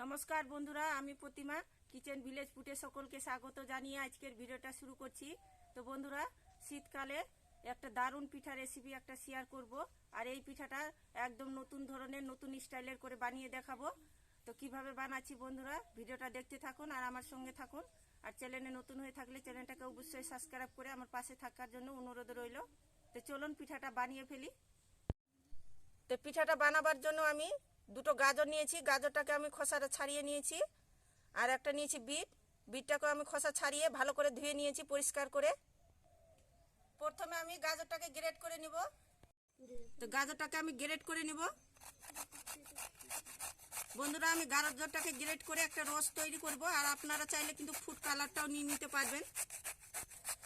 নমস্কার বন্ধুরা, আমি প্রতিমা, কিচেন ভিলেজ ফুটে সকলকে স্বাগত জানিয়ে আজকের ভিডিওটা শুরু করছি। তো বন্ধুরা, শীতকালে একটা দারুণ পিঠা রেসিপি একটা শেয়ার করব, আর এই পিঠাটা একদম নতুন ধরনের, নতুন স্টাইলের করে বানিয়ে দেখাবো। তো কীভাবে বানাচ্ছি বন্ধুরা, ভিডিওটা দেখতে থাকুন আর আমার সঙ্গে থাকুন। আর চ্যানেলে নতুন হয়ে থাকলে চ্যানেলটাকে অবশ্যই সাবস্ক্রাইব করে আমার পাশে থাকার জন্য অনুরোধ রইল। তো চলুন পিঠাটা বানিয়ে ফেলি। তো পিঠাটা বানাবার জন্য আমি দুটো গাজর নিয়েছি, গাজরটাকে আমি খোসাটা ছাড়িয়ে নিয়েছি, আর একটা নিয়েছি বিট। বিটটাকে আমি খোসা ছাড়িয়ে ভালো করে ধুয়ে নিয়েছি পরিষ্কার করে। প্রথমে আমি গাজরটাকে গ্রেট করে নিব। তো গাজরটাকে আমি গ্রেট করে নিব। বন্ধুরা, আমি গাজরটাকে গ্রেট করে একটা রস তৈরি করব, আর আপনারা চাইলে কিন্তু ফুড কালারটাও নিয়ে নিতে পারবেন।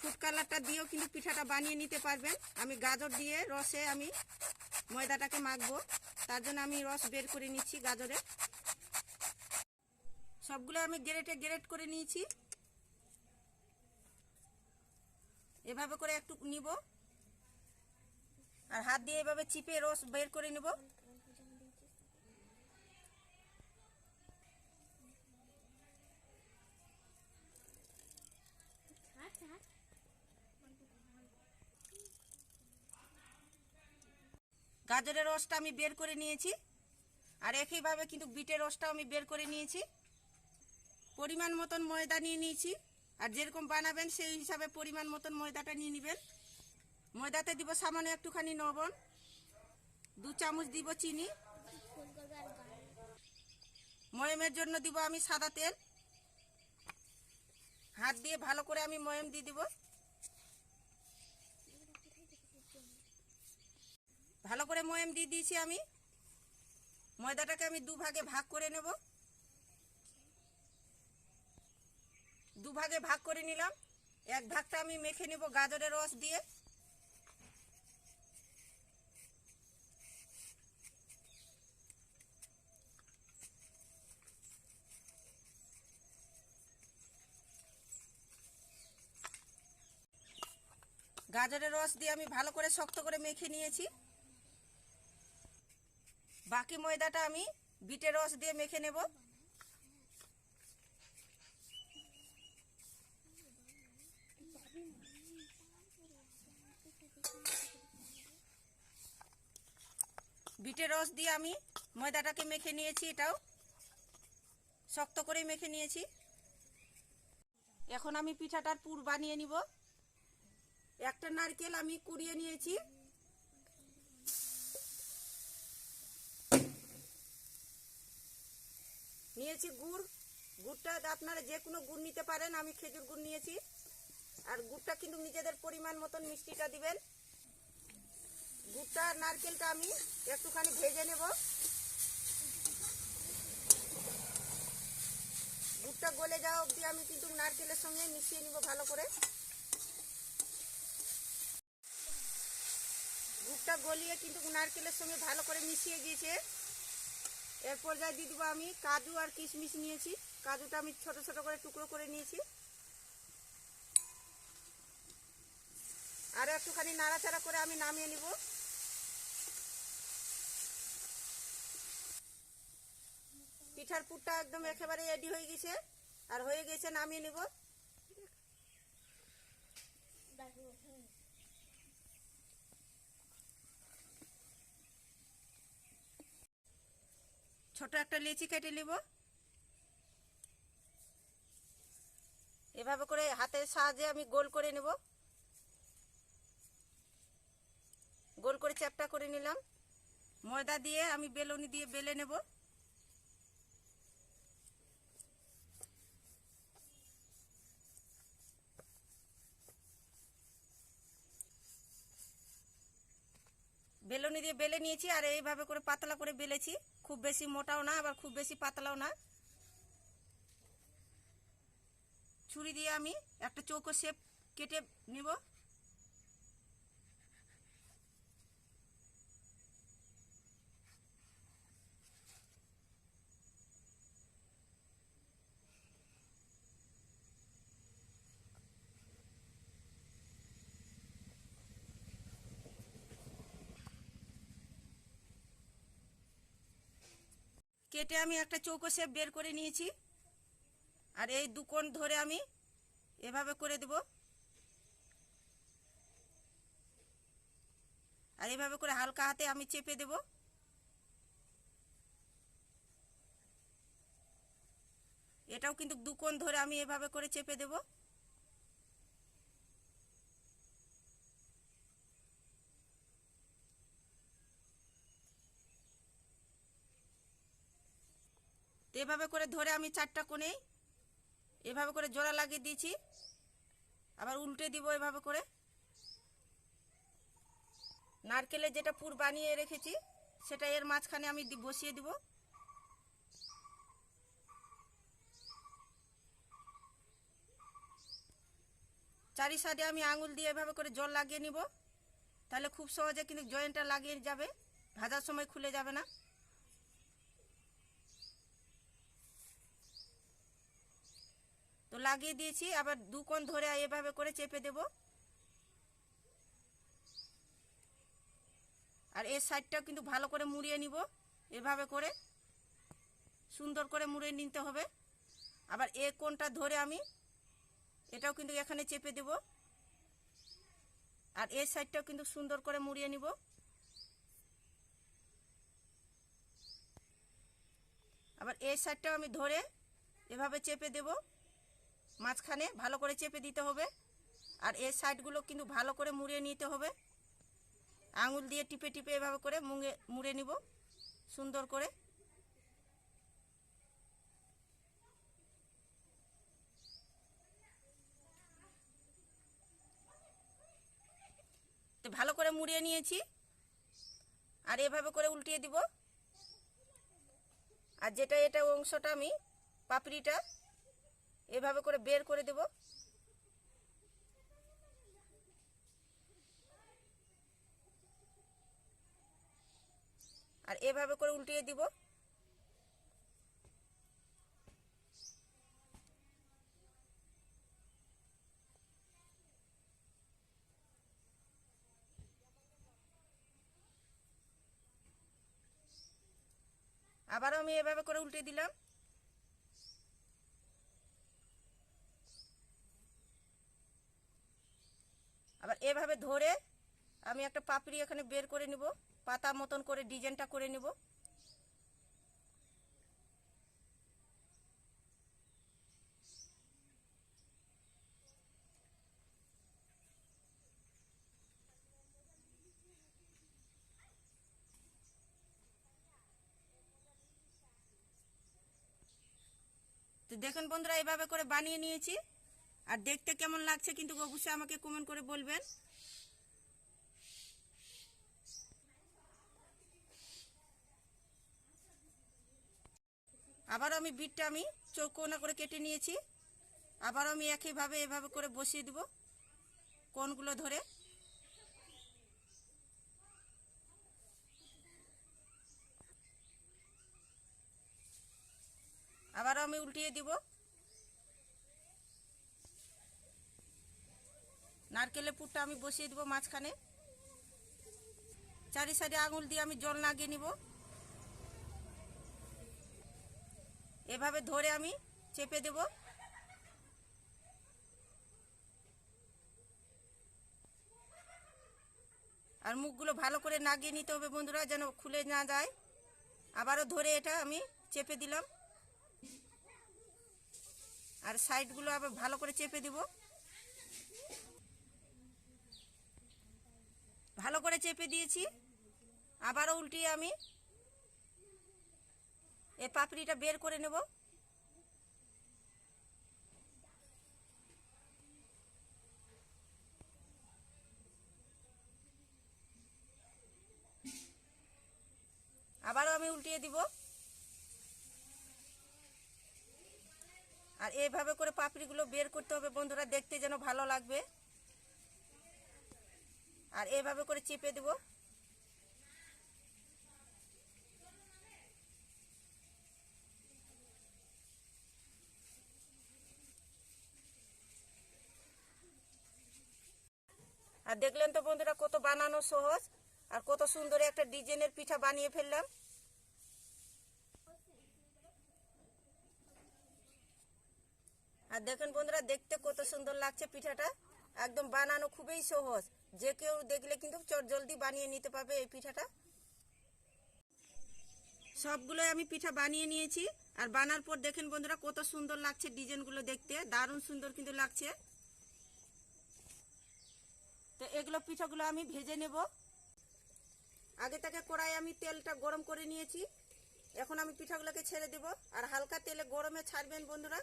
ফুড কালারটা দিয়েও কিন্তু পিঠাটা বানিয়ে নিতে পারবেন। আমি গাজর দিয়ে রসে আমি ময়দাটাকে মাখবো। তার জন্য আমি রস বের করে নিচ্ছি গাজরে। সবগুলো আমি গ্রেটে গ্রেট করে নিয়েছি। এভাবে করে একটু নিব। আর হাত দিয়ে এভাবে চিপে রস বের করে নিব। গাজরের রসটা আমি বের করে নিয়েছি। আর একইভাবে কিন্তু বিটের রসটাও আমি বের করে নিয়েছি। পরিমাণ মতন ময়দা নিয়ে নিয়েছি। আর যেরকম বানাবেন সেই হিসাবে পরিমাণ মতন ময়দাটা নিয়ে নেবেন। ময়দাতে দিব সামান্য একটুখানি লবণ। দু চামচ দিব চিনি। ময়মের জন্য দিব আমি সাদা তেল। হাত দিয়ে ভালো করে আমি ময়ম দিয়ে দিব। ভালো করে ময়াম দিয়ে দিয়েছি আমি। ময়দাটাকে আমি দু ভাগে ভাগ করে নেব। দু ভাগে ভাগ করে নিলাম। এক ভাগটা আমি মেখে নেব গাজরের রস দিয়ে। গাজরের রস দিয়ে আমি ভালো করে শক্ত করে মেখে নিয়েছি। বাকি ময়দাটা আমি বিটের রস দিয়ে মেখে নেব। বিটের রস দিয়ে আমি ময়দাটাকে মেখে নিয়েছি, এটাও শক্ত করে মেখে নিয়েছি। এখন আমি পিঠাটার পুর বানিয়ে নিব। একটা নারকেল আমি কুড়িয়ে নিয়েছি। নিয়েছি গুড়। গুড়টা আপনারা যে কোনো গুড় নিতে পারেন, আমি খেজুর গুড় নিয়েছি। আর গুড়টা কিন্তু নিজেদের পরিমাণ মতন মিষ্টিটা দিবেন। গুড়টা নারকেলটা আমি একটুখানি ভেজে নেব। গুড়টা গলে যাওয়া অবধি আমি কিন্তু নারকেলের সঙ্গে মিশিয়ে নিব ভালো করে। গুড়টা গলিয়ে কিন্তু নারকেলের সঙ্গে ভালো করে মিশিয়ে গিয়েছে। এর পর্যায়ে দিয়ে দেবো আমি কাজু আর কিশমিশ নিয়েছি। কাজুটা আমি ছোট ছোট করে টুকরো করে নিয়েছি। আর একটুখানি নাড়াচাড়া করে আমি নামিয়ে নিব। পিঠার পুরটা একদম একেবারে রেডি হয়ে গেছে। আর হয়ে গেছে নামিয়ে নিব। ছোট একটা লেচি কেটে নিব। এভাবে করে হাতের সাহায্যে আমি গোল করে নেব। গোল করে চ্যাপটা করে নিলাম। ময়দা দিয়ে আমি বেলুনি দিয়ে বেলে নেব। বেলুনি দিয়ে বেলে নিয়েছি আর এইভাবে করে পাতলা করে বেলেছি। খুব বেশি মোটাও না, আবার খুব বেশি পাতলাও না। ছুরি দিয়ে আমি একটা চৌকো শেপ কেটে নিব। কেটে আমি একটা চৌকো শেপ বের করে নিয়েছি। আর এই দু কোণ ধরে আমি এভাবে করে দেব। আর এভাবে করে হালকা হাতে আমি চেপে দেব। এটাও কিন্তু দু কোণ ধরে আমি এভাবে করে চেপে দেব। তো এভাবে করে ধরে আমি চারটা কোণেই এভাবে করে জোড়া লাগিয়ে দিয়েছি। আবার উল্টে দিব এভাবে করে। নারকেলের যেটা পুর বানিয়ে রেখেছি, সেটা এর মাঝখানে আমি বসিয়ে দিব। চারি সাইডে আমি আঙুল দিয়ে এভাবে করে জল লাগিয়ে নিব। তাহলে খুব সহজে কিন্তু জয়েন্টটা লাগিয়ে যাবে, ভাজার সময় খুলে যাবে না। লাগিয়ে দিয়েছি, আবার দু কোণ ধরে এভাবে করে চেপে দেব। আর এর সাইডটাও কিন্তু ভালো করে মুড়িয়ে নিব, এভাবে করে। সুন্দর করে মুড়িয়ে নিতে হবে। আবার এ কোণটা ধরে আমি এটাও কিন্তু এখানে চেপে দেব। আর এর সাইডটাও কিন্তু সুন্দর করে মুড়িয়ে নিব। আবার এই সাইডটাও আমি ধরে এভাবে চেপে দেব। মাঝখানে ভালো করে চেপে দিতে হবে। আর এই সাইডগুলো কিন্তু ভালো করে মুড়িয়ে নিতে হবে। আঙুল দিয়ে টিপে টিপে এভাবে করে মুঙে, মুড়ে নিব। সুন্দর করে। তো ভালো করে মুড়িয়ে নিয়েছি। আর এভাবে করে উল্টিয়ে দিব। আর যেটা এটা অংশটা আমি, পাপড়িটা এভাবে করে বের করে দেব। আর এভাবে করে উল্টিয়ে দিব। আবারও আমি এভাবে করে উল্টে দিলাম। আবার এভাবে ধরে আমি একটা পাপড়ি এখানে বের করে নিব, পাতা মতন করে ডিজাইনটা করে নিব। তো দেখুন বন্ধুরা, এভাবে করে বানিয়ে নিয়েছি। আর দেখতে কেমন লাগছে কিন্তু অবশ্যই আমাকে কমেন্ট করে বলবেন। আবার আমি বিটটা আমি চৌকোনা করে কেটে নিয়েছি। আবার আমি একইভাবে এভাবে করে বসিয়ে দিব কোনগুলো ধরে। আবারও আমি উল্টিয়ে দিব। নারকেলের পুরটা আমি বসিয়ে দেবো মাঝখানে। চারি সাইডে আঙুল দিয়ে আমি জল লাগিয়ে নিব। এভাবে ধরে আমি চেপে দেব। আর মুখগুলো ভালো করে নাগিয়ে নিতে হবে বন্ধুরা, যেন খুলে না যায়। আবারও ধরে এটা আমি চেপে দিলাম। আর সাইডগুলো আবার ভালো করে চেপে দিব। ভালো করে চেপে দিয়েছি। আবারও উল্টিয়ে আমি এই পাপড়িটা বের করে নেব। আবারও আমি উল্টিয়ে দিব। আর এইভাবে করে পাপড়িগুলো বের করতে হবে বন্ধুরা, দেখতে যেন ভালো লাগবে। আর এভাবে করে চেপে দেব। আর দেখলেন তো বন্ধুরা কত বানানো সহজ, আর কত সুন্দর একটা ডিজাইনের পিঠা বানিয়ে ফেললাম। আর দেখেন বন্ধুরা, দেখতে কত সুন্দর লাগছে পিঠাটা। একদম বানানো খুবই সহজ। যে কেউ দেখলে কিন্তু চট জলদি বানিয়ে নিতে পারবে এই পিঠাটা। সবগুলোই আমি পিঠা বানিয়ে নিয়েছি। আর বানার পর দেখেন বন্ধুরা, কত সুন্দর লাগছে ডিজাইনগুলো দেখতে। দারুণ সুন্দর কিন্তু লাগছে। তো এগুলো পিঠাগুলো আমি ভেজে নেব। আগে থেকে কড়াই আমি তেলটা গরম করে নিয়েছি। এখন আমি পিঠাগুলোকে ছেড়ে দেব। আর হালকা তেলে গরমে ছাড়বেন বন্ধুরা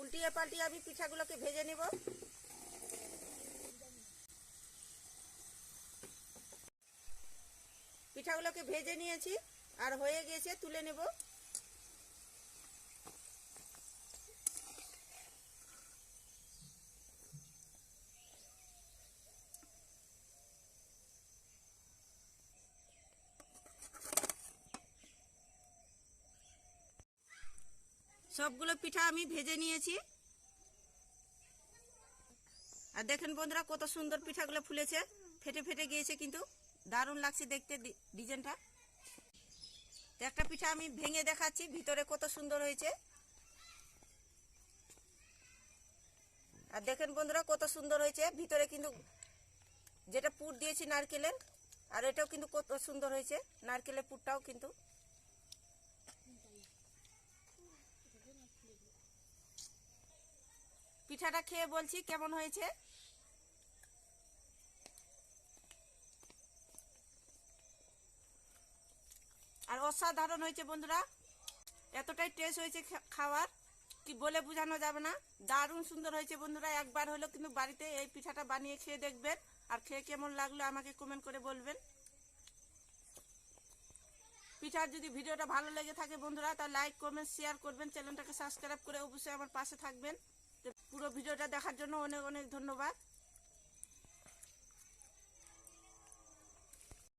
উল্টিয়ে পাল্টিয়ে আমি পিঠাগুলোকে ভেজে নেব। পিঠাগুলোকে ভেজে নিয়েছি আর হয়ে গেছে তুলে নেব। সবগুলো পিঠা আমি ভেজে নিয়েছি। আর দেখেন বন্ধুরা, কত সুন্দর পিঠাগুলো ফুলেছে। ফেটে ফেটে গিয়েছে কিন্তু। দারুণ লাগছে দেখতে ডিজাইনটা। একটা পিঠা আমি ভেঙে দেখাচ্ছি, ভিতরে কত সুন্দর হয়েছে। আর দেখেন বন্ধুরা, কত সুন্দর হয়েছে। ভিতরে কিন্তু যেটা পুর দিয়েছি নারকেলের, আর এটাও কিন্তু কত সুন্দর হয়েছে। নারকেলের পুরটাও কিন্তু। পিঠাটা খেয়ে বলছি, কেমন হয়েছে? আর অসাধারণ হয়েছে বন্ধুরা। এতটাই টেস্ট হয়েছে খাওয়ার, কি বলে বোঝানো যাবে না। দারুণ সুন্দর হয়েছে বন্ধুরা, একবার হলেও কিন্তু বাড়িতে এই পিঠাটা বানিয়ে খেয়ে দেখবেন। আর খেয়ে কেমন লাগল আমাকে কমেন্ট করে বলবেন। পিঠার যদি ভিডিওটা ভালো লেগে থাকে বন্ধুরা তা লাইক কমেন্ট শেয়ার করবেন। চ্যানেলটাকে সাবস্ক্রাইব করে অবশ্যই আমার পাশে থাকবেন। পুরো ভিডিওটা দেখার জন্য অনেক অনেক ধন্যবাদ।